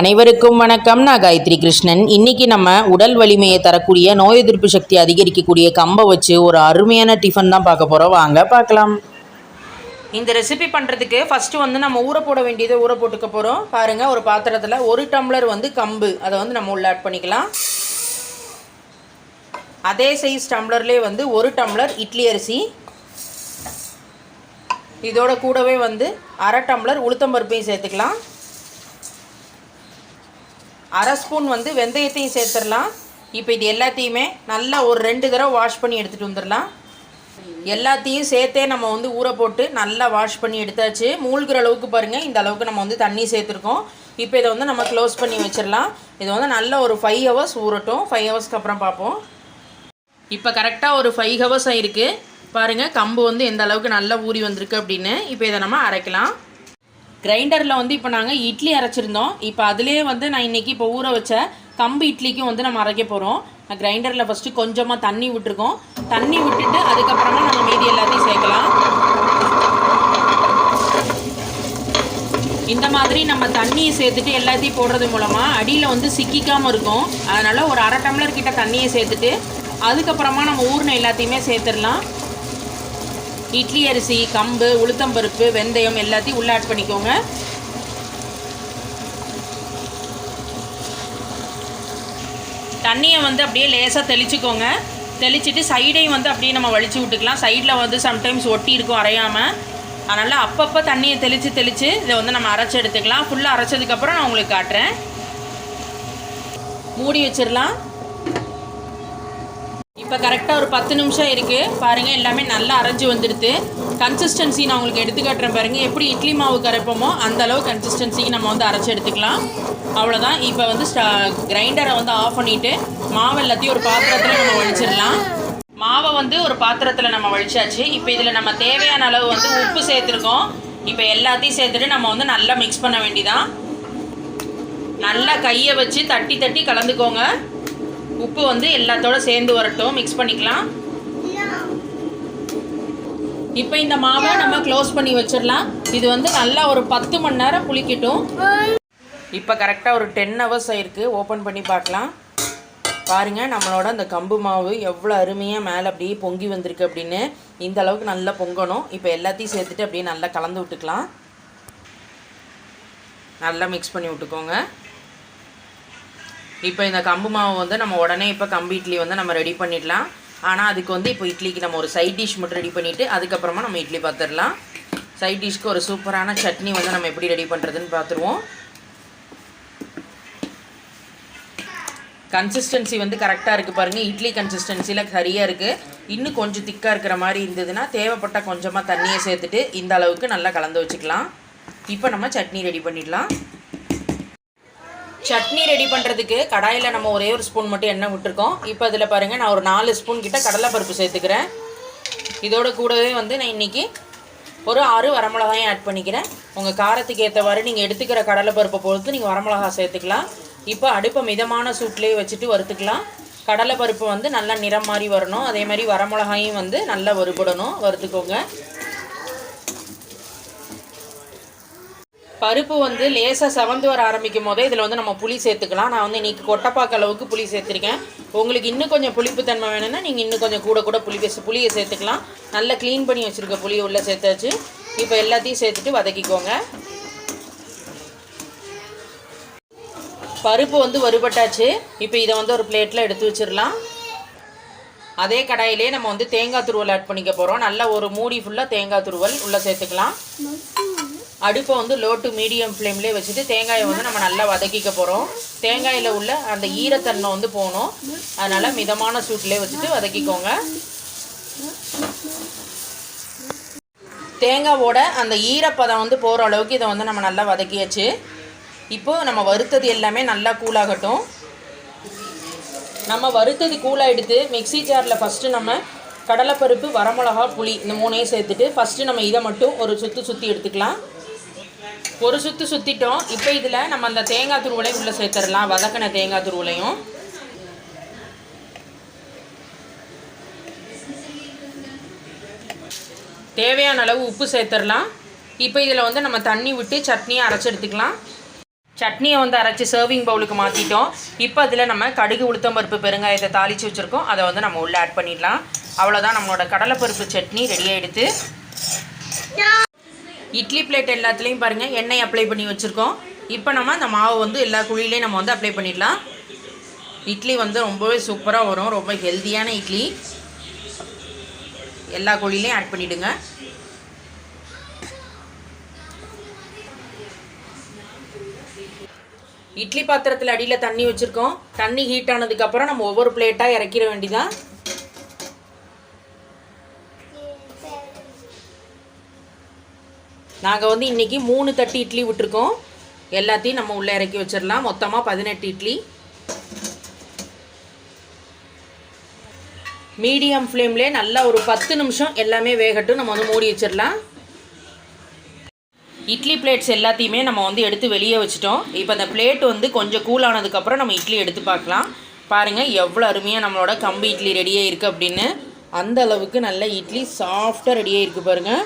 அனைவருக்கும் வணக்கம். நான் காயத்ரி கிருஷ்ணன். இன்னைக்கு நம்ம உடல் வலிமையை தரக்கூடிய நோய் எதிர்ப்பு சக்தி அதிகரிக்கக்கூடிய கம்பை வச்சு ஒரு அருமையான டிஃபன் தான் பார்க்க போகிறோம் வாங்க பார்க்கலாம். இந்த ரெசிபி பண்ணுறதுக்கு ஃபஸ்ட்டு வந்து நம்ம ஊற போட வேண்டியதை ஊற போட்டுக்க போகிறோம் பாருங்கள் ஒரு பாத்திரத்தில் ஒரு டம்ளர் வந்து கம்பு. அதை வந்து நம்ம உள்ள ஆட் பண்ணிக்கலாம். அதே சைஸ் டம்ளர்லேயே வந்து ஒரு டம்ளர் இட்லி அரிசி. இதோட கூடவே வந்து அரை டம்ளர் உளுத்தம்பருப்பையும் சேர்த்துக்கலாம். அரை ஸ்பூன் வந்து வெந்தயத்தையும் சேர்த்துடலாம். இப்போ இது எல்லாத்தையுமே நல்லா ஒரு ரெண்டு தடவை வாஷ் பண்ணி எடுத்துகிட்டு வந்துடலாம். எல்லாத்தையும் சேர்த்தே நம்ம வந்து ஊற போட்டு நல்லா வாஷ் பண்ணி எடுத்தாச்சு. மூழ்கிற அளவுக்கு பாருங்கள் இந்த அளவுக்கு நம்ம வந்து தண்ணி சேர்த்துருக்கோம். இப்போ இதை வந்து நம்ம க்ளோஸ் பண்ணி வச்சிடலாம். இது வந்து நல்ல ஒரு ஃபைவ் ஹவர்ஸ் ஊறட்டும். ஃபைவ் ஹவர்ஸ்க்கு அப்புறம் பார்ப்போம். இப்போ கரெக்டாக ஒரு ஃபைவ் ஹவர்ஸ் ஆயிருக்கு. பாருங்கள் கம்பு வந்து எந்த அளவுக்கு நல்லா ஊறி வந்திருக்கு அப்படின்னு. இப்போ இதை நம்ம அரைக்கலாம். கிரைண்டரில் வந்து இப்போ நாங்கள் இட்லி அரைச்சிருந்தோம். இப்போ அதுலேயே வந்து நான் இன்றைக்கி இப்போ ஊற வச்ச கம்பு இட்லிக்கும் வந்து நம்ம அரைக்க போகிறோம் நான் கிரைண்டரில் ஃபஸ்ட்டு கொஞ்சமாக தண்ணி விட்டுருக்கோம். தண்ணி விட்டுட்டு அதுக்கப்புறமா நம்ம மீதி எல்லாத்தையும் சேர்க்கலாம். இந்த மாதிரி நம்ம தண்ணியை சேர்த்துட்டு எல்லாத்தையும் போடுறது மூலமாக அடியில் வந்து சிக்கிக்காமல் இருக்கும். அதனால் ஒரு அரை டம்ளர் கிட்ட தண்ணியை சேர்த்துட்டு அதுக்கப்புறமா நம்ம ஊர்ன எல்லாத்தையுமே சேர்த்துடலாம். இட்லி அரிசி கம்பு உளுத்தம்பருப்பு வெந்தயம் எல்லாத்தையும் உள்ள ஆட் பண்ணிக்கோங்க. தண்ணியை வந்து அப்படியே லேசாக தெளிச்சுக்கோங்க. தெளிச்சிட்டு சைடையும் வந்து அப்படியே நம்ம வலிச்சு விட்டுக்கலாம். சைடில் வந்து சம்டைம்ஸ் ஒட்டி இருக்கும் அரையாமல் அதனால் அப்பப்போ தண்ணியை தெளித்து தெளித்து இதை வந்து நம்ம அரைச்சி எடுத்துக்கலாம். ஃபுல்லாக அரைச்சதுக்கப்புறம் நான் உங்களுக்கு காட்டுறேன். மூடி வச்சிடலாம். இப்போ கரெக்டாக ஒரு பத்து நிமிஷம் இருக்குது பாருங்கள் எல்லாமே நல்லா அரைஞ்சி வந்துடுது. கன்சிஸ்டன்சி நான் உங்களுக்கு எடுத்து காட்டுறேன் பாருங்கள் எப்படி இட்லி மாவு கரைப்போமோ அந்தளவு கன்சிஸ்டன்சிக்கு நம்ம வந்து அரைச்சி எடுத்துக்கலாம். அவ்வளோதான் இப்போ வந்து ஸ்டா கிரைண்டரை வந்து ஆஃப் பண்ணிவிட்டு மாவு எல்லாத்தையும் ஒரு பாத்திரத்தில் நம்ம வழிச்சிடலாம் மாவை வந்து ஒரு பாத்திரத்தில் நம்ம வழிச்சாச்சு இப்போ இதில் நம்ம தேவையான அளவு வந்து உப்பு சேர்த்துருக்கோம். இப்போ எல்லாத்தையும் சேர்த்துட்டு நம்ம வந்து நல்லா மிக்ஸ் பண்ண வேண்டிதான். நல்லா கையை வச்சு தட்டி தட்டி கலந்துக்கோங்க. உப்பு வந்து எல்லாத்தோட சேர்ந்து வரட்டும். மிக்ஸ் பண்ணிக்கலாம். இப்போ இந்த மாவை நம்ம க்ளோஸ் பண்ணி வச்சிடலாம். இது வந்து நல்லா ஒரு பத்து மணி நேரம் புளிக்கட்டும். இப்போ கரெக்டாக ஒரு டென் ஹவர்ஸ் ஆயிருக்கு. ஓப்பன் பண்ணி பார்க்கலாம். பாருங்கள் நம்மளோட அந்த கம்பு மாவு எவ்வளோ அருமையாக மேலே அப்படியே பொங்கி வந்திருக்கு அப்படின்னு. இந்த அளவுக்கு நல்லா பொங்கணும். இப்போ எல்லாத்தையும் சேர்த்துட்டு அப்படியே நல்லா கலந்து விட்டுக்கலாம். நல்லா மிக்ஸ் பண்ணி விட்டுக்கோங்க. இப்போ இந்த கம்பு மாவு வந்து நம்ம உடனே இப்போ கம்பு இட்லி வந்து நம்ம ரெடி பண்ணிடலாம். ஆனால் அதுக்கு வந்து இப்போ இட்லிக்கு நம்ம ஒரு சைட் டிஷ் மட்டும் ரெடி பண்ணிவிட்டு அதுக்கப்புறமா நம்ம இட்லி பார்த்துடலாம் சைட் டிஷ்க்கு ஒரு சூப்பரான சட்னி வந்து நம்ம எப்படி ரெடி பண்ணுறதுன்னு பார்த்துருவோம் கன்சிஸ்டன்சி வந்து கரெக்டாக இருக்குது பாருங்கள் இட்லி கன்சிஸ்டன்சியில் சரியாக இருக்குது இன்னும் கொஞ்சம் திக்காக இருக்கிற மாதிரி இருந்ததுன்னா தேவைப்பட்டால் கொஞ்சமாக தண்ணியை சேர்த்துட்டு இந்த அளவுக்கு நல்லா கலந்து வச்சுக்கலாம். இப்போ நம்ம சட்னி ரெடி பண்ணிடலாம். சட்னி ரெடி பண்ணுறதுக்கு கடாயில் நம்ம ஒரே ஒரு ஸ்பூன் மட்டும் எண்ணெய் விட்டுருக்கோம். இப்போ இதில் பாருங்கள் நான் ஒரு நாலு ஸ்பூன் கிட்ட கடலைப்பருப்பு சேர்த்துக்கிறேன். இதோட கூடவே வந்து நான் இன்றைக்கி ஒரு ஆறு வரமிளகாயும் ஆட் பண்ணிக்கிறேன். உங்கள் காரத்துக்கு ஏற்றவாறு நீங்கள் எடுத்துக்கிற கடலைப்பருப்பை பொறுத்து நீங்கள் வரமிளகா சேர்த்துக்கலாம். இப்போ அடுப்பை மிதமான சூட்லேயே வச்சுட்டு வறுத்துக்கலாம். கடலைப்பருப்பு வந்து நல்லா நிறம் மாதிரி வரணும். அதே மாதிரி வரமிளகாயும் வந்து நல்லா வறுபடணும். வறுத்துக்கோங்க. பருப்பு வந்து லேசாக செவந்து வர ஆரம்பிக்கும் போதே இதில் வந்து நம்ம புளி சேர்த்துக்கலாம். நான் வந்து இன்றைக்கி கொட்டைப்பாக்கு அளவுக்கு புளி சேர்த்துருக்கேன். உங்களுக்கு இன்னும் கொஞ்சம் புளிப்பு தன்மை வேணும்னா நீங்கள் இன்னும் கொஞ்சம் கூட கூட புளி பேச புளியை சேர்த்துக்கலாம். நல்லா க்ளீன் பண்ணி வச்சுருக்க புளியை உள்ளே சேர்த்தாச்சு. இப்போ எல்லாத்தையும் சேர்த்துட்டு வதக்கிக்கோங்க. பருப்பு வந்து வறுபட்டாச்சு. இப்போ இதை வந்து ஒரு பிளேட்டில் எடுத்து வச்சிடலாம். அதே கடாயிலே நம்ம வந்து தேங்காய் துருவல் ஆட் பண்ணிக்க போகிறோம் நல்லா ஒரு மூடி ஃபுல்லாக தேங்காய் துருவல் உள்ளே சேர்த்துக்கலாம். அடுப்பை வந்து லோ டு மீடியம் ஃப்ளேம்லேயே வச்சுட்டு தேங்காயை வந்து நம்ம நல்லா வதக்கிக்க போகிறோம் தேங்காயில் உள்ள அந்த ஈரத்தன்மை வந்து போகணும். அதனால் மிதமான சூட்லேயே வச்சுட்டு வதக்கிக்கோங்க. தேங்காவோட அந்த ஈரப்பதம் வந்து போகிற அளவுக்கு இதை வந்து நம்ம நல்லா வதக்கியாச்சு. இப்போது நம்ம வறுத்தது எல்லாமே நல்லா கூலாகட்டும் நம்ம வறுத்தது கூலாகிடுத்து மிக்ஸி ஜாரில் ஃபஸ்ட்டு நம்ம கடலைப்பருப்பு வரமிளகா புளி இந்த மூணையும் சேர்த்துட்டு ஃபஸ்ட்டு நம்ம இதை மட்டும் ஒரு சுற்றி சுற்றி எடுத்துக்கலாம். ஒரு சுற்று சுற்றிட்டோம் இப்போ இதில் நம்ம அந்த தேங்காய் துருவலையும் உள்ளே சேர்த்துடலாம். வதக்கின தேங்காய் துருவலையும். தேவையான அளவு உப்பு சேர்த்துடலாம். இப்போ இதில் வந்து நம்ம தண்ணி விட்டு சட்னியை அரைச்சி எடுத்துக்கலாம். சட்னியை வந்து அரைச்சி சர்விங் பவுலுக்கு மாற்றிட்டோம் இப்போ அதில் நம்ம கடுகு உளுத்தம்பருப்பு பெருங்காயத்தை தாளித்து வச்சுருக்கோம். அதை வந்து நம்ம உள்ளே ஆட் பண்ணிடலாம். அவ்வளோதான் நம்மளோட கடலைப்பருப்பு சட்னி ரெடி ஆகிடுது இட்லி பிளேட் எல்லாத்துலேயும் பாருங்கள் எண்ணெய் அப்ளை பண்ணி வச்சுருக்கோம். இப்போ நம்ம அந்த மாவு வந்து எல்லா குழியிலையும் நம்ம வந்து அப்ளை பண்ணிடலாம். இட்லி வந்து ரொம்பவே சூப்பராக வரும் ரொம்ப ஹெல்த்தியான இட்லி. எல்லா குழியிலையும் ஆட் பண்ணிவிடுங்க இட்லி பாத்திரத்தில் அடியில் தண்ணி வச்சுருக்கோம். தண்ணி ஹீட் ஆனதுக்கப்புறம் நம்ம ஒவ்வொரு பிளேட்டாக இறக்கிற வேண்டிதான் நாங்கள் வந்து இன்றைக்கி மூணு தட்டு இட்லி விட்டுருக்கோம். எல்லாத்தையும் நம்ம உள்ளே இறக்கி வச்சிடலாம். மொத்தமாக பதினெட்டு இட்லி. மீடியம் ஃப்ளேம்லே நல்லா ஒரு பத்து நிமிஷம் எல்லாமே வேகட்டும். நம்ம வந்து மூடி வச்சிடலாம். இட்லி பிளேட்ஸ் எல்லாத்தையுமே நம்ம வந்து எடுத்து வெளியே வச்சிட்டோம். இப்போ அந்த பிளேட் வந்து கொஞ்சம் கூல் ஆனதுக்கப்புறம் நம்ம இட்லி எடுத்து பார்க்கலாம். பாருங்கள் எவ்வளோ அருமையாக நம்மளோட கம்பு இட்லி ரெடியாக இருக்குது அப்படின்னு. அந்த அளவுக்கு நல்ல இட்லி சாஃப்டாக ரெடியாக இருக்குது பாருங்கள்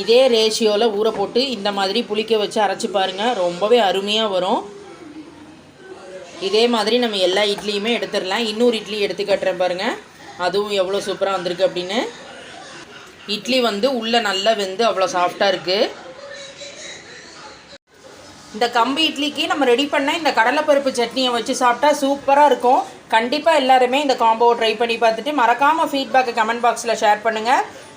இதே ரேஷியோவில் ஊற போட்டு இந்த மாதிரி புளிக்க வச்சு அரைச்சி பாருங்கள் ரொம்பவே அருமையாக வரும். இதே மாதிரி நம்ம எல்லா இட்லியுமே எடுத்துடலாம். இன்னொரு இட்லி எடுத்து கட்டுறேன் பாருங்கள் அதுவும் எவ்வளோ சூப்பராக வந்திருக்கு அப்படின்னு. இட்லி வந்து உள்ளே நல்லா வெந்து அவ்வளோ சாஃப்டாக இருக்குது இந்த கம்பு இட்லிக்கு நம்ம ரெடி பண்ண இந்த கடலைப்பருப்பு சட்னியை வச்சு சாப்பிட்டா சூப்பராக இருக்கும். கண்டிப்பாக எல்லாருமே இந்த காம்போவை ட்ரை பண்ணி பார்த்துட்டு மறக்காமல் ஃபீட்பேக்கை கமெண்ட் பாக்ஸில் ஷேர் பண்ணுங்கள்